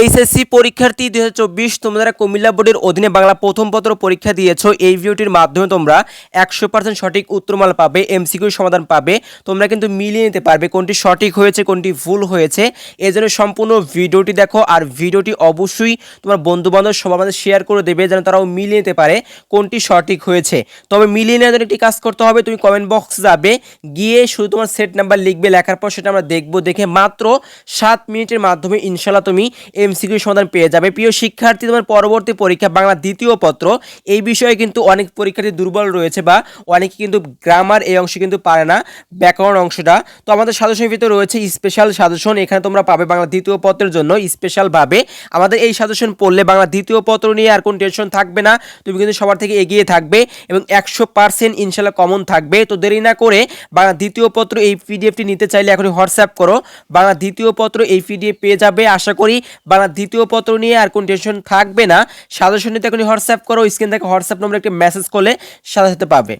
HSC পরীক্ষার্থী দুই হাজার চব্বিশ, তোমরা কুমিল্লা বোর্ডের অধীনে বাংলা প্রথম পত্র পরীক্ষা দিয়েছ, এই ভিডিওটির মাধ্যমে তোমরা একশো পার্সেন্ট সঠিক উত্তরমাল পাবে, এমসিকিউ সমাধান পাবে, তোমরা কিন্তু মিলিয়ে নিতে পারবে কোনটি সঠিক হয়েছে, কোনটি ভুল হয়েছে। এই জন্য সম্পূর্ণ ভিডিওটি দেখো, আর ভিডিওটি অবশ্যই তোমার বন্ধু বান্ধব সবার মাঝে শেয়ার করে দেবে, যেন তারাও মিলিয়ে নিতে পারে কোনটি সঠিক হয়েছে। তবে মিলিয়ে নেওয়ার জন্য একটি কাজ করতে হবে, তুমি কমেন্ট বক্স যাবে, গিয়ে শুধু তোমার সেট নাম্বার লিখবে, লেখার পর সেটা আমরা দেখব, দেখে মাত্র সাত মিনিটের মাধ্যমে ইনশাল্লাহ তুমি এমসিকিউ সমাধান পেয়ে যাবে। প্রিয় শিক্ষার্থী, তোমার পরবর্তী পরীক্ষা, বাংলা দ্বিতীয় পত্র, এই বিষয়ে কিন্তু অনেক পরীক্ষার্থী দুর্বল রয়েছে বা অনেকে কিন্তু গ্রামার এই অংশ কিন্তু পারে না, ব্যাকরণ অংশটা। তো আমাদের সাজেশনের ভিতরে রয়েছে স্পেশাল সাজেশন এখানে তোমরা পাবে বাংলা দ্বিতীয় পত্রের জন্য স্পেশালভাবে আমাদের এই সাজেশন পড়লে বাংলা দ্বিতীয় পত্র নিয়ে আর কোনো টেনশন থাকবে না, তুমি কিন্তু সবার থেকে এগিয়ে থাকবে এবং একশো পার্সেন্ট ইনশাল্লাহ কমন থাকবে। তো দেরি না করে বাংলা দ্বিতীয় পত্র এই পিডিএফটি নিতে চাইলে এখনই হোয়াটসঅ্যাপ করো। বাংলা দ্বিতীয় পত্র এই পিডিএফ পেয়ে যাবে। আশা করি বাংলা দ্বিতীয় পত্র নিয়ে আর কোনো টেনশন থাকবে না। সাজেশন নিতে এখনই হোয়াটসঅ্যাপ করো স্ক্রিন থেকে হোয়াটসঅ্যাপ নম্বরে একটি মেসেজ করলে সাথে সাথে পাবে।